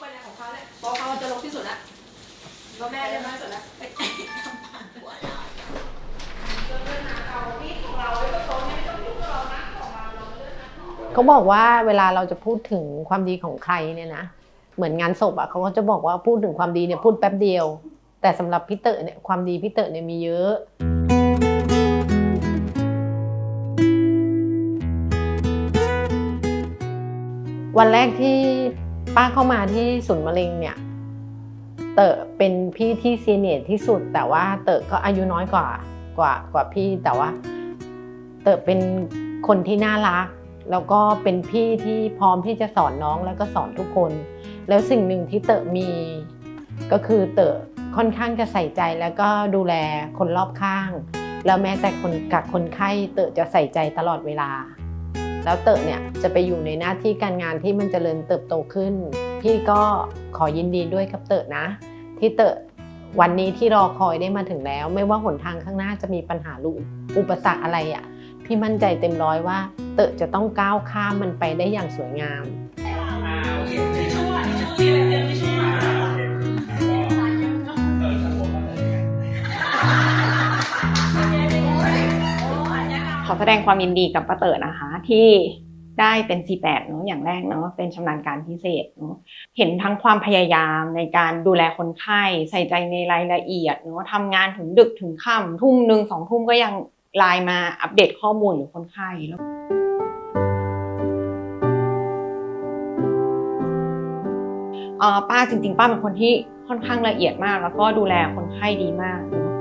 ไปในของเขาเลยบอกเขาจะลงที่สุดละก็แม่จะมาสุดละไปทำผ่านหัวเราเรื่องหาเรานี่ของเราไว้ก็โตไม่ต้องยุ่งกับเรานะของเราเราเรื่องนั้นของเขาบอกว่าเวลาเราจะพูดถึงความดีของใครเนี่ยนะ เหมือนงานศพอะเขาก็จะบอกว่าพูดถึงความดีเนี่ยพูดแป๊บเดียว แต่สำหรับพี่เต๋อเนี่ยความดีพี่เต๋อเนี่ยมีเยอะวันแรกที่ ป้าเข้ามาที่ศูนย์มะเร็งเนี่ย เต๋อเป็นพี่ที่ซีเนียร์ที่สุด แต่ว่าเต๋อก็อายุน้อยกว่ากว่ากว่าพี่แต่ว่า เต๋อเป็นคนที่น่ารัก แล้วก็เป็นพี่ที่พร้อมที่จะสอนน้องแล้วก็สอนทุกคน แล้วสิ่งหนึ่งที่เต๋อมีก็คือเต๋อค่อนข้างจะใส่ใจแล้วก็ดูแลคนรอบข้าง แล้วแม้แต่คนกับคนไข้เต๋อจะใส่ใจตลอดเวลา แล้วเต๋อเนี่ยจะไปอยู่ในหน้าที่การงานที่มันจเจริญเติบโตขึ้น พี่ก็ขอยินดีด้วยกับเต๋อนะ ที่เต๋อวันนี้ที่รอคอยได้มาถึงแล้ว ไม่ว่าหนทางข้างหน้าจะมีปัญหาหรืออุปสรรคอะไรอะพี่มั่นใจเต็มร้อยว่า เต๋อจะต้องก้าวข้ามมันไปได้อย่างสวยงาม ขอแสดงความยินดีกับป้าเต๋อนะคะ ที่ได้เป็น C8 เนาะอย่างแรกเนาะเป็นชำนาญการพิเศษเนาะเห็นทั้งความพยายามในการดูแลคนไข้ใส่ใจในรายละเอียดเนาะทำงานถึงดึกถึงค่ำทุ่มหนึ่งสองทุ่มก็ยังไลน์มาอัปเดตข้อมูลหรือคนไข้แล้วป้าจริง ๆ ป้าเป็นคนที่ค่อนข้างละเอียดมาก แล้วก็ดูแลคนไข้ดีมากเนอะ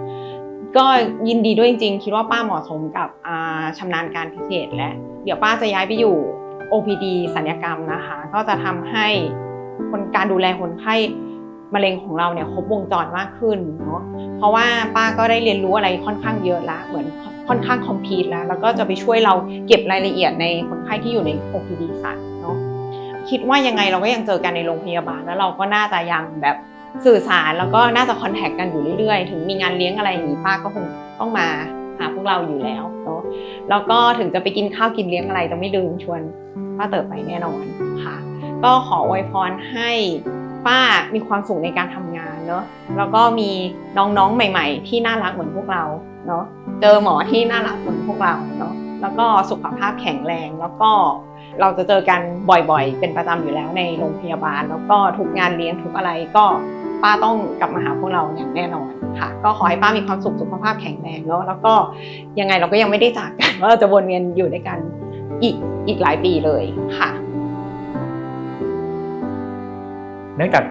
ก็ยินดีด้วยจริงๆ คิดว่าป้าเหมาะสมกับอาชำนาญการพิเศษและ เดี๋ยวป้าจะย้ายไปอยู่ OPD สัญญกรรมนะคะ ก็จะทำให้คนการดูแลคนไข้มะเร็งของเราเนี่ยครบวงจรมากขึ้นเนาะเพราะว่าป้าก็ได้เรียนรู้อะไรค่อนข้างเยอะละเหมือนค่อนข้างคอมพีทแล้ว แล้วก็จะไปช่วยเราเก็บรายละเอียดในคนไข้ที่อยู่ใน OPD สัตว์เนาะคิดว่ายังไงเราก็ยังเจอกันในโรงพยาบาลแล้วเราก็น่าจะยังแบบ สื่อสารแล้วก็น่าจะคอนแทคกันอยู่เรื่อยๆ ถึงมีงานเลี้ยงอะไรอย่างนี้ป้าก็คงต้องมาหาพวกเราอยู่แล้วเนาะแล้วก็ถึงจะไปกินข้าวกินเลี้ยงอะไรจะไม่ลืมชวนป้าเติบไปแน่นอนค่ะ ก็ขออวยพรให้ป้ามีความสุขในการทำงานเนาะแล้วก็มีน้องๆใหม่ ๆ ที่น่ารักเหมือนพวกเราเนาะเจอหมอที่น่ารักเหมือนพวกเราเนาะแล้วก็สุขภาพแข็งแรงแล้วก็เราจะเจอกันบ่อยๆ เป็นประจำอยู่แล้วในโรงพยาบาล แล้วก็ทุกงานเลี้ยงทุกอะไรก็ ป้าต้องกลับมาหาพวกเราอย่างแน่นอนค่ะ ก็ขอให้ป้ามีความสุขสุขภาพแข็งแรงเนาะแล้วก็ยังไงเราก็ยังไม่ได้จากกันว่าเราจะวนเวียนอยู่ด้วยกันอีกอีกหลายปีเลยค่ะ เนื่องจาก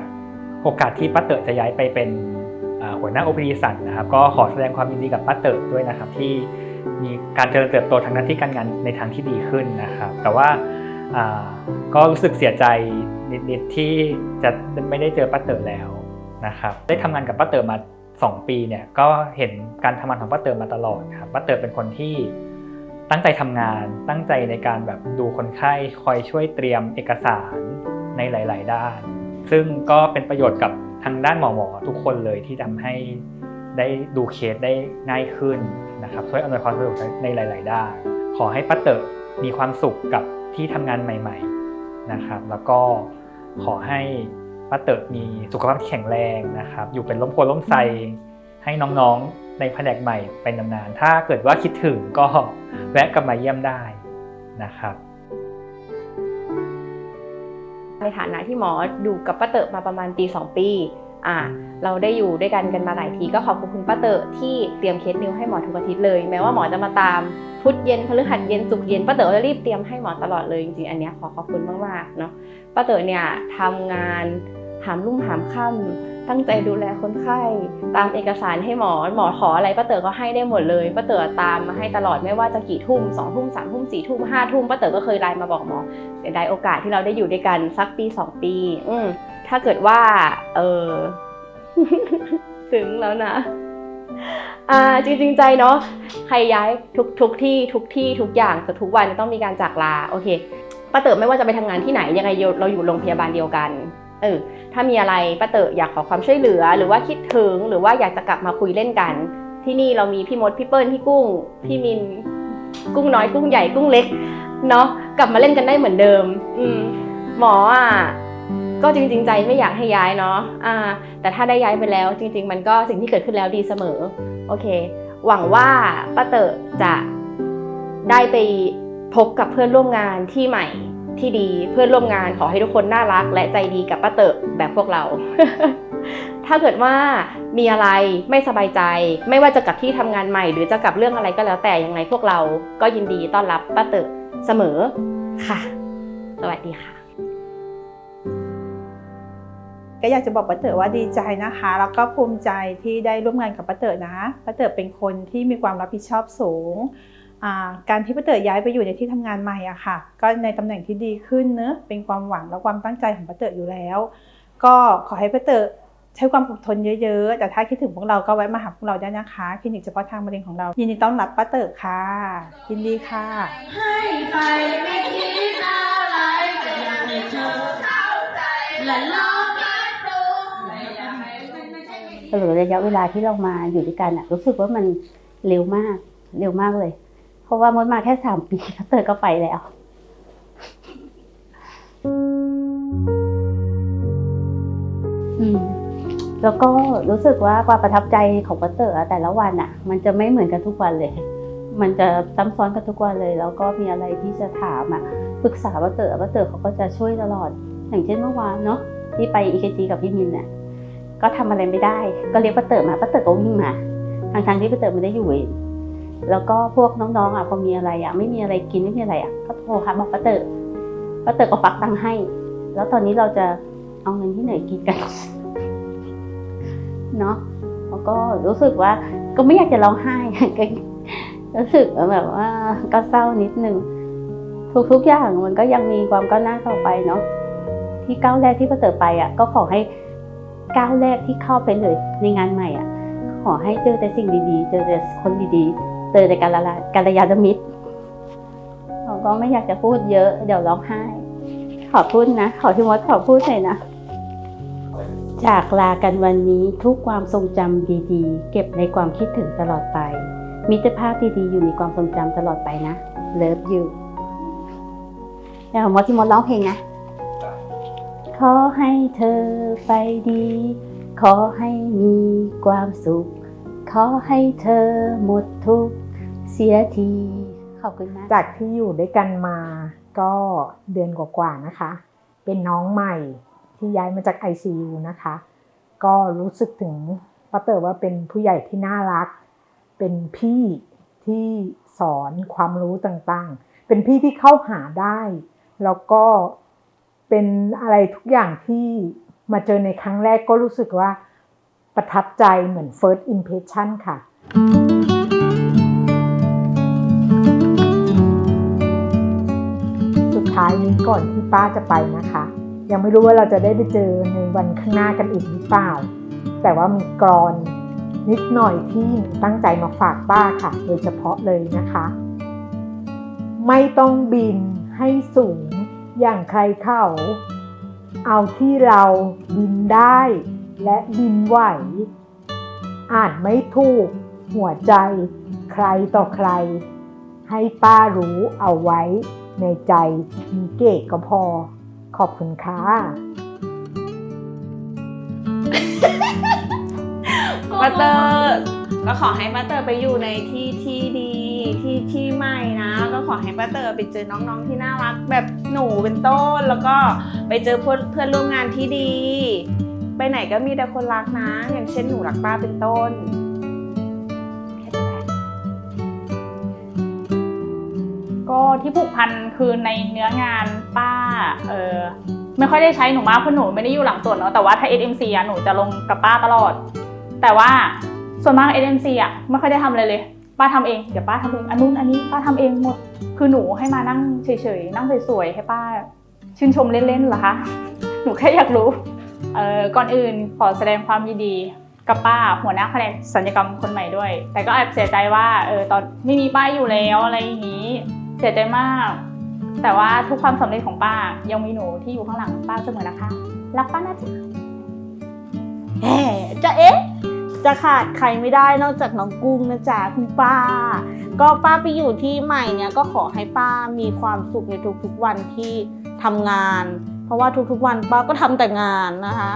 โอกาสที่ป้าเต๋อจะย้ายไปเป็นหัวหน้า OPD สันนะครับก็ขอแสดงความยินดีกับป้าเต๋อด้วยนะครับ ที่มีการเจริญเติบโตทางหน้าที่การงานในทางที่ดีขึ้นนะครับ แต่ว่าก็รู้สึกเสียใจนิดๆที่จะไม่ได้เจอป้าเต๋อแล้ว นะครับได้ทำงานกับป้าเต๋อมา 2 ปีเนี่ยก็เห็นการทำงานของป้าเต๋อมาตลอดครับป้าเต๋อเป็นคนที่ตั้งใจทำงานตั้งใจในการแบบดูคนไข้คอยช่วยเตรียมเอกสารในหลาย ๆ ด้าน ซึ่งก็เป็นประโยชน์กับทางด้านหมอหมอทุกคนเลยที่ทำให้ได้ดูเคสได้ง่ายขึ้นนะครับช่วยอำนวยความสะดวกในหลาย ๆ ด้าน ขอให้ป้าเต๋อมีความสุขกับที่ทำงานใหม่ ๆ นะครับ แล้วก็ขอให้ ป้าเต๋อมีสุขภาพที่แข็งแรงนะครับ อยู่เป็นล้มโพล้มไซให้น้องๆในแผนกใหม่เป็นนานๆถ้าเกิดว่าคิดถึงก็แวะกลับมาเยี่ยมได้นะครับ ในฐานะที่หมอดูกับป้าเตอะมาประมาณปี2ปีอ่าเราได้อยู่ด้วยกันกันมาหลายทีก็ขอบคุณคุณป้าเตอะที่เตรียมเคสนิวให้หมอทุกอาทิตย์เลย แม้ว่าหมอจะมาตามพุธเย็นพฤหัสเย็นศุกร์เย็นป้าเตอะจะรีบเตรียมให้หมอตลอดเลยจริงๆอันเนี้ยขอขอบคุณมากๆเนาะป้าเตอะเนี่ยทำงาน หามรุ่งหามค่ำตั้งใจดูแลคนไข้ ตามเอกสารให้หมอ หมอขออะไรป้าเต๋อก็ให้ได้หมดเลยป้าเต๋อตามมาให้ตลอดไม่ว่าจะกี่ทุ่มสองทุ่มสามทุ่มสี่ทุ่มห้าทุ่มป้าเต๋อก็เคยไลน์มาบอกหมอเสียดายโอกาสที่เราได้อยู่ด้วยกันสักปีสองปี อืถ้าเกิดว่า เออถึงแล้วนะอ่าจริงๆใจเนาะใครย้ายทุกทุกที่ทุกที่ทุกอย่างแต่ทุกวันต้องมีการจากลาโอเคป้าเต๋อไม่ว่าจะไปทำงานที่ไหนยังไงเราอยู่โรงพยาบาลเดียวกัน เออถ้ามีอะไรป้าเต๋ออยากขอความช่วยเหลือ หรือว่าคิดถึงหรือว่าอยากจะกลับมาคุยเล่นกัน ที่นี่เรามีพี่มดพี่เปิ้ลพี่กุ้งพี่มินกุ้งน้อยกุ้งใหญ่กุ้งเล็กเนาะกลับมาเล่นกันได้เหมือนเดิม อืมหมออะก็จริง ๆ ใจไม่อยากให้ย้ายเนาะอ่า แต่ถ้าได้ย้ายไปแล้ว จริง ๆ มันก็สิ่งที่เกิดขึ้นแล้วดีเสมอ โอเค หวังว่าป้าเต๋อจะได้ไปพบกับเพื่อนร่วมงานที่ใหม่ ที่ดีเพื่อนร่วมงานขอให้ทุกคนน่ารัก และใจดีกับป้าเต๋อแบบพวกเรา ถ้าเกิดว่ามีอะไรไม่สบายใจ ไม่ว่าจะกับที่ทำงานใหม่ หรือจะกับเรื่องอะไรก็แล้วแต่ยังไงพวกเราก็ยินดีต้อนรับป้าเต๋อเสมอค่ะ สวัสดีค่ะก็อยากจะบอกป้าเต๋อว่าดีใจนะคะ แล้วก็ภูมิใจที่ได้ร่วมงานกับป้าเต๋อนะป้าเต๋อเป็นคนที่มีความรับผิดชอบสูง การที่ป้าเต๋อย้ายไปอยู่ในที่ทำงานใหม่อะค่ะ ก็ในตำแหน่งที่ดีขึ้นเนอะเป็นความหวังและความตั้งใจของป้าเต๋ออยู่แล้ว ก็ขอให้ป้าเต๋อใช้ความอดทนเยอะๆ แต่ถ้าคิดถึงพวกเราก็แวะมาหาพวกเราได้นะคะคลินิกเฉพาะทางมะเร็งของเรา ยินดีต้อนรับป้าเต๋อค่ะ ยินดีค่ะ ให้ไปไม่คิดอะไรแต่อยากให้เธอเข้าใจและลองรับรู้ไม่อยากให้มันไม่ใช่ไม่ตลอดระยะเวลาที่เรามาอยู่ด้วยกันอะรู้สึกว่ามันเร็วมากเร็วมากเลย เพราะว่ามดมาแค่สามปีพัตเตอก็ไปแล้วอืมแล้วก็รู้สึกว่าความประทับใจของพัตเตอร์อแต่ละวันอะมันจะไม่เหมือนกันทุกวันเลย มันจะซ้ำซ้อนกันทุกวันเลย แล้วก็มีอะไรที่จะถามอะปรึกษาพัตเตอร์พัตเตอเขาก็จะช่วยตลอด อย่างเช่นเมื่อวานเนาะที่ไปอีเคจีกับพี่มินเนี่ยก็ทำอะไรไม่ได้ ก็เรียกป้าเต๋อมาป้าเต๋อก็วิ่งมาทางทางที่ป้าเต๋อไม่ได้อยู่ แล้วก็พวกน้องๆอะพอมีอะไรอะไม่มีอะไรกินไม่มีอะไรอะก็โทรหาบอกป้าเต๋อป้าเต๋อก็ฟักตังค์ให้ แล้วตอนนี้เราจะเอาเงินที่ไหนกินกันเนาะแล้วก็รู้สึกว่าก็ไม่อยากจะร้องไห้ก็รู้สึกแบบว่าก็เศร้านิดนึงทุกๆอย่างมันก็ยังมีความก้าวหน้าต่อไปเนาะที่ก้าวแรกที่ป้าเต๋อไปอะก็ขอให้ก้าวแรกที่เข้าไปเลยในงานใหม่อะขอให้เจอแต่สิ่งดีๆ เจอแต่คนดีๆ จอแต่การละการยานมิตรเราก็ไม่อยากจะพูดเยอะ เดี๋ยวร้องไห้ ขอพูดนะ ขอพี่มดขอพูดหน่อยนะ จากลากันวันนี้ทุกความทรงจำดีๆ เก็บในความคิดถึงตลอดไป มิตรภาพดีๆอยู่ในความทรงจำตลอดไปนะ Love you แล้วมดที่มดร้องเพลงนะ ขอให้เธอไปดี ขอให้มีความสุข ขอให้เธอหมดทุกข์ เสียทีขอบคุณมากจากที่อยู่ด้วยกันมาก็เดือนกว่าๆนะคะ เป็นน้องใหม่ที่ย้ายมาจาก ICU นะคะ ก็รู้สึกถึงป้าเต๋อว่าเป็นผู้ใหญ่ที่น่ารัก เป็นพี่ที่สอนความรู้ต่างๆ เป็นพี่ที่เข้าหาได้ แล้วก็เป็นอะไรทุกอย่างที่มาเจอในครั้งแรกก็รู้สึกว่าประทับใจเหมือน first impression ค่ะายนี้ก่อนที่ป้าจะไปนะคะ ยังไม่รู้ว่าเราจะได้ไปเจอในวันข้างหน้ากันอีกหรือเปล่า แต่ว่ามีกรอนนิดหน่อยที่ตั้งใจมาฝากป้าค่ะ โดยเฉพาะเลยนะคะ ไม่ต้องบินให้สูงอย่างใครเขาเอาที่เราบินได้และบินไหว อ่านไม่ถูกหัวใจใครต่อใคร ให้ป้ารู้เอาไว้ ในใจมีเกตก็พอ ขอบคุณค่ะป้าเตอร์ก็ขอให้ป้าเตอร์ไปอยู่ในที่ที่ดีที่ที่ใหม่นะ ก็ขอให้ป้าเตอร์ไปเจอน้องๆที่น่ารัก แบบหนูเป็นต้น แล้วก็ไปเจอเพื่อนเพื่อนร่วมงานที่ดี ไปไหนก็มีแต่คนรักนะ อย่างเช่นหนูรักป้าเป็นต้น ก็ที่ผูกพันคือในเนื้องานป้าเออไม่ค่อยได้ใช้หนูมากเพราะหนูไม่ได้อยู่หลังตรวจเนาะแต่ว่าถ้า SMC อะหนูจะลงกับป้าตลอด แต่ว่าส่วนมาก SMC อะไม่ค่อยได้ทำอะไรเลย ป้าทำเองเดี๋ยวป้าทำเองอันนู้นอันนี้ป้าทำเองหมด คือหนูให้มานั่งเฉยๆนั่งสวยๆให้ป้า ชื่นชมเล่นๆเหรอคะหนูแค่อยากรู้เออก่อนอื่นขอแสดงความยินดีกับป้าหัวหน้าแผนกสัญญกรรมคนใหม่ด้วย แต่ก็แอบเสียใจว่าเออตอนไม่มีป้าอยู่แล้วอะไรอย่างนี้ เสียใจมาก แต่ว่าทุกความสำเร็จของป้ายังมีหนูที่อยู่ข้างหลังป้าเสมอนะคะ รักป้านะจ๊ะแหมจะเอ๊ะ จะขาดใครไม่ได้นอกจากน้องกุ้งนะจ๊ะคุณป้า ก็ป้าไปอยู่ที่ใหม่เนี่ยก็ขอให้ป้ามีความสุขในทุกๆวันที่ทำงาน เพราะว่าทุกๆวันป้าก็ทำแต่งานนะคะ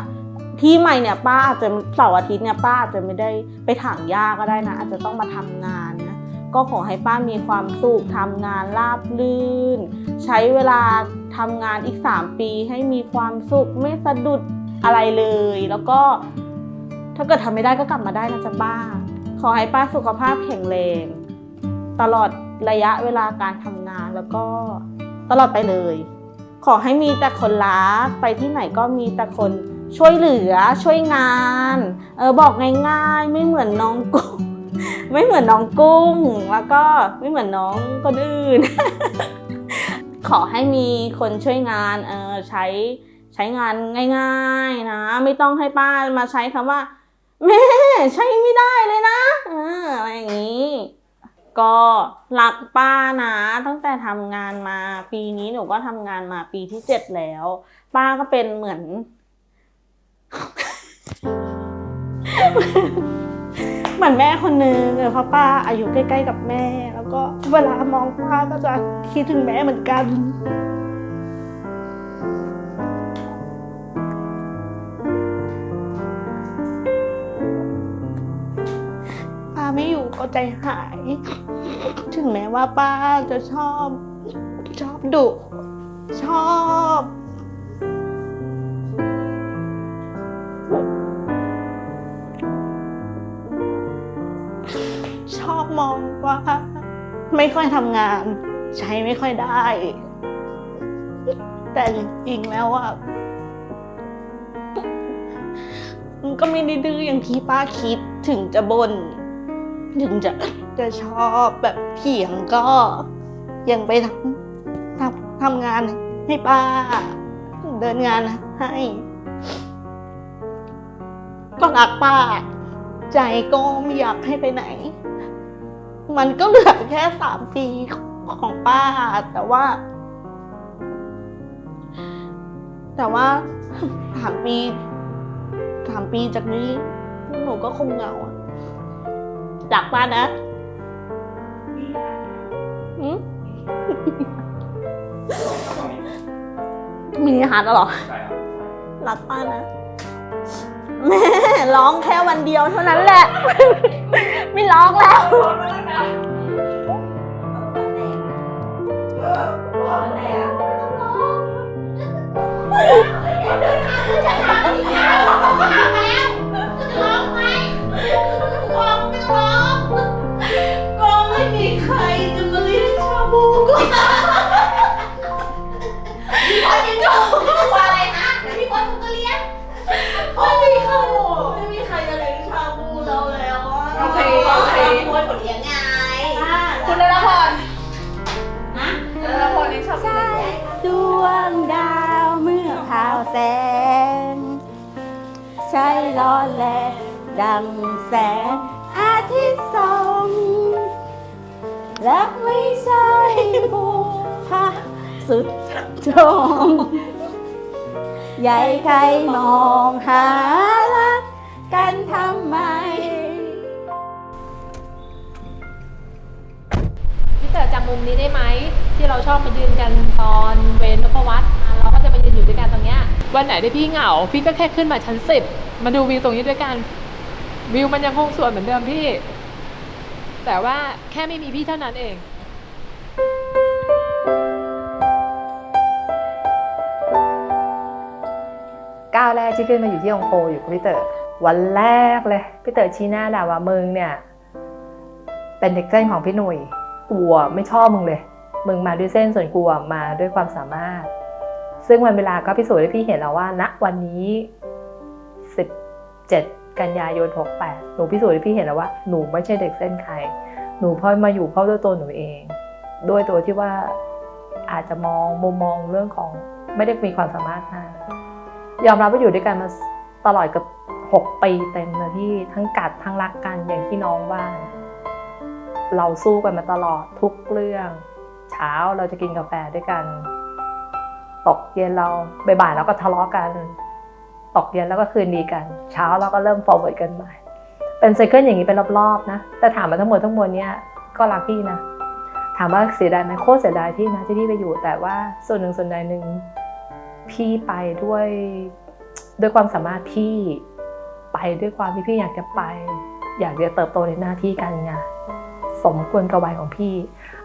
ที่ใหม่เนี่ยป้าอาจจะเสาร์อาทิตย์เนี่ยป้าอาจจะไม่ได้ไปถางหญ้าก็ได้นะ อาจจะต้องมาทำงาน ก็ขอให้ป้ามีความสุขทำงานราบรื่น ใช้เวลาทำงานอีก 3 ปีให้มีความสุขไม่สะดุดอะไรเลย แล้วก็ถ้าเกิดทำไม่ได้ก็กลับมาได้นะจ๊ะป้า ขอให้ป้าสุขภาพแข็งแรง ตลอดระยะเวลาการทำงานแล้วก็ตลอดไปเลย ขอให้มีแต่คนรักไปที่ไหนก็มีแต่คนช่วยเหลือช่วยงาน เออบอกง่ายๆ ไม่เหมือนน้องกุ้ง ไม่เหมือนน้องกุ้ง แล้วก็ไม่เหมือนน้องคนอื่น ขอให้มีคนช่วยงานเออใช้ใช้งานง่ายๆนะ ไม่ต้องให้ป้ามาใช้คำว่าแม่ใช้ไม่ได้เลยนะอออะไรอย่างนี้ ก็รักป้านะ ตั้งแต่ทำงานมาปีนี้หนูก็ทำงานมาปีที่เจ็ดแล้ว ป้าก็เป็นเหมือน เหมือนแม่คนนึงเออเพราะป้าอายุใกล้ๆกับแม่ แล้วก็เวลามองป้าก็จะคิดถึงแม่เหมือนกันป้าไม่อยู่ก็ใจหาย ถึงแม้ว่าป้าจะชอบ ชอบดุชอบ ไม่ค่อยทำงาน ใช้ไม่ค่อยได้ แต่จริงๆแล้วอะมันก็ไม่ได้ดื้ออย่างที่ป้าคิดถึงจะบน่นถึงจะจะชอบแบบเถียงก็ยังไปทำทำทำงานให้ป้า เดินงานให้ ก็รักป้า ใจก็ไม่อยากให้ไปไหน มันก็เหลือแค่สามปีของป้า แต่ว่า แต่ว่าสามปีสามปีจากนี้ หนูก็คงเหงาอะจากป้านะหืมมินิฮาร์ดแล้วเหรอรักป้านะ แม่ร้องแค่วันเดียวเท่านั้นแหละ ไม่ร้องแล้วก็ ใช้ร้อนแล ดังแสงอาทิตย์ส่องและไม่ใช่ภูผาสุดโจงใหญ่ใครมองหารักกันทำไม พี่เต๋อจำมุมนี้ได้ไหม ที่เราชอบมายืนกันตอนเวนนพวัต วันไหนที่พี่เหงา พี่ก็แค่ขึ้นมาชั้นสิบมาดูวิวตรงนี้ด้วยกัน วิวมันยังคงสวยเหมือนเดิมพี่ แต่ว่าแค่ไม่มีพี่เท่านั้นเองก้าวแรกที่ขึ้นมาอยู่ที่องโคอยู่กับพี่เตอ๋อวันแรกเลยพี่เต๋อชี้หน้าด่าว่ามึงเนี่ย เป็นเด็กเส้นของพี่หนุ่ยกลัวไม่ชอบมึงเลย มึงมาด้วยเส้นส่วนกลัวมาด้วยความสามารถ ซึ่งวันเวลาก็พิสูจน์ให้พี่เห็นแล้วว่าณวันนี้ 17 กันยายน 68 หนูพิสูจน์ให้พี่เห็นแล้วว่าหนูไม่ใช่เด็กเส้นใคร หนูพอมาอยู่เพราะด้วยตัวหนูเอง ด้วยตัวที่ว่าอาจจะมองมุมมองเรื่องของไม่ได้มีความสามารถมากยอมรับว่าอยู่ด้วยกันมาตลอดกับ 6 ปีเต็มเลยที่ทั้งกัดทั้งรักกันอย่างที่น้องว่า เราสู้กันมาตลอดทุกเรื่อง เช้าเราจะกินกาแฟด้วยกัน ตกเย็นเราบ่ายๆเราก็ทะเลาะกัน ตกเย็นแล้วก็คืนดีกัน เช้าเราก็เริ่ม forward กันใหม่เป็นไซเคิลอย่างนี้เป็นรอบๆนะ แต่ถามมาทั้งหมดทั้งมวลเนี้ยก็รักพี่นะ ถามว่าเสียดายไหมโคตรเสียดายที่นะที่พี่ไปอยู่ แต่ว่าส่วนหนึ่งส่วนใดหนึ่งพี่ไปด้วยด้วยความสามารถพี่ไปด้วยความที่พี่อยากจะไป อยากจะเติบโตในหน้าที่การงานสมควรกับวัยของพี่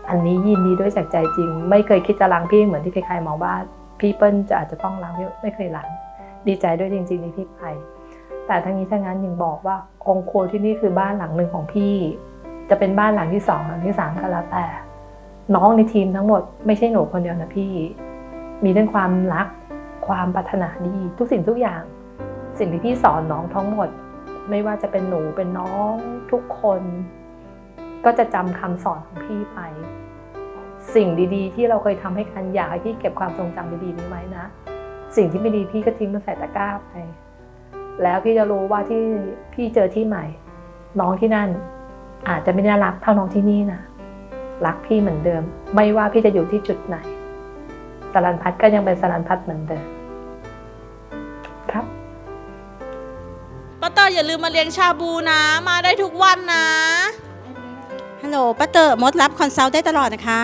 อันนี้ยินดีด้วยจากใจจริง ไม่เคยคิดจะล้างพี่เหมือนที่ใครๆมองว่า พี่เปิ้ลจะอาจจะต้องล้างพี่ไม่เคยล้างดีใจด้วยจริงๆที่พี่ไป แต่ทั้งนี้ทั้งนั้นยังบอกว่าองโครัวที่นี่คือบ้านหลังหนึ่งของพี่ จะเป็นบ้านหลังที่สองหลังที่สามก็แล้วแต่ น้องในทีมทั้งหมดไม่ใช่หนูคนเดียวนะพี่ มีเรื่องความรัก ความปรารถนาดีทุกสิ่งทุกอย่าง สิ่งที่พี่สอนน้องทั้งหมด ไม่ว่าจะเป็นหนูเป็นน้องทุกคน ก็จะจำคำสอนของพี่ไป สิ่งดีๆ ที่เราเคยทำให้กันอยากให้พี่เก็บความทรงจำดีๆนี้ไว้นะ สิ่งที่ไม่ดีพี่ก็ทิ้งมันใส่ตะกร้าไป แล้วพี่จะรู้ว่าที่พี่เจอที่ใหม่ น้องที่นั่น อาจจะไม่ได้รักเท่าน้องที่นี่นะรักพี่เหมือนเดิม ไม่ว่าพี่จะอยู่ที่จุดไหนสลันพัดก็ยังเป็นสลันพัดเหมือนเดิมครับป้าเตอร์อย่าลืมมาเลี้ยงชาบูนะ มาได้ทุกวันนะฮัลโหลป้าเตอร์มดรับคอนซัลท์ได้ตลอดนะคะ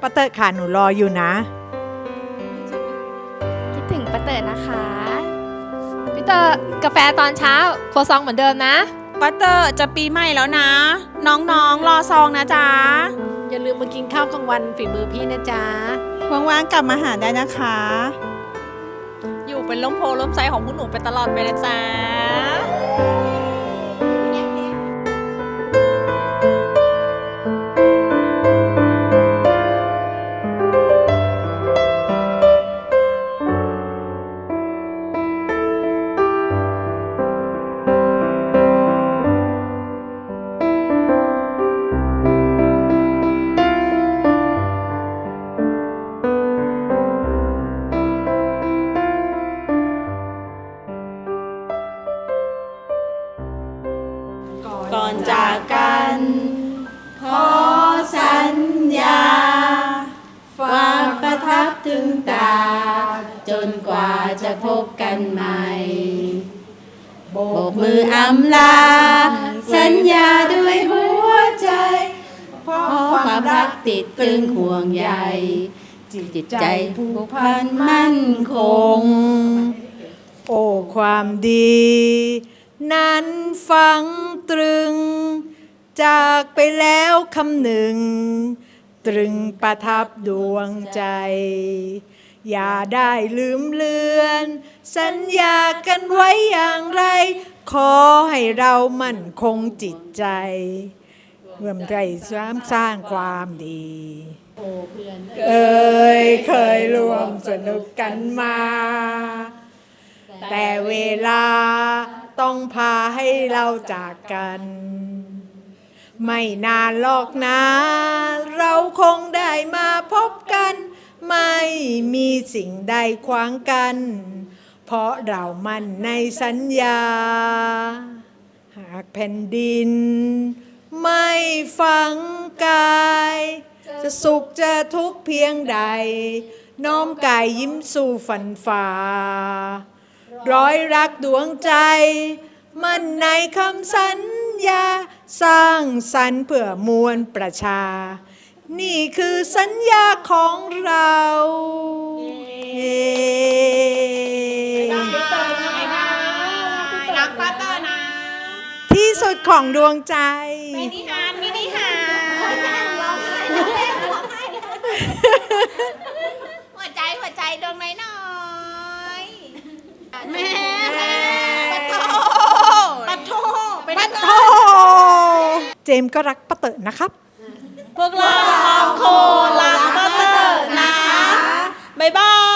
ป้าเตอร์ค่ะหนูรออยู่นะ คิดถึงป้าเต๋อนะคะพี่เต๋อกาแฟตอนเช้าโครัวซองเหมือนเดิมนะป้าเตอร์จะปีใหม่แล้วนะ น้องๆ รอซองนะจ๊ะ อย่าลืมมากินข้าวกลางวันฝีมือพี่นะจ๊ะ ว่างๆ กลับมาหาได้นะคะ อยู่เป็นล้มโพล้มไซของพวกหนูไปตลอดไปนะจ๊ะ จิตใจผูกพันมั่นคง โอ้ความดี นั้นฝังตรึง จากไปแล้วคำหนึ่ง ตรึงประทับดวงใจ อย่าได้ลืมเลือน สัญญากันไว้อย่างไร ขอให้เรามั่นคงจิตใจเมื่อใจสร้างสร้างความดี เอ่ยเคยรวมสนุกกันมา แต่เวลาต้องพาให้เราจากกัน ไม่นานหรอกนะ เราคงได้มาพบกัน ไม่มีสิ่งใดขวางกัน เพราะเรามั่นในสัญญา หากแผ่นดิน ไม่ฝังกาย จะสุขจะทุกข์เพียงใด น้อมกายยิ้มสู่ฝันฝ่า ร้อยรักดวงใจ มันในคำสัญญา สร้างสรรค์เพื่อมวลประชา นี่คือสัญญาของเราเย้รักป้าเตอร์นะ ที่สุดของดวงใจ มินิฮานมินิฮานหัวใจหัวใจดวงน้อยน้อยๆแม่ปะโทปะโท ไปปะโทเจมส์ก็รักป้าเต๋อนะครับ พวกเราครอบครัวรักป้าเตอร์นะ บ๊ายบาย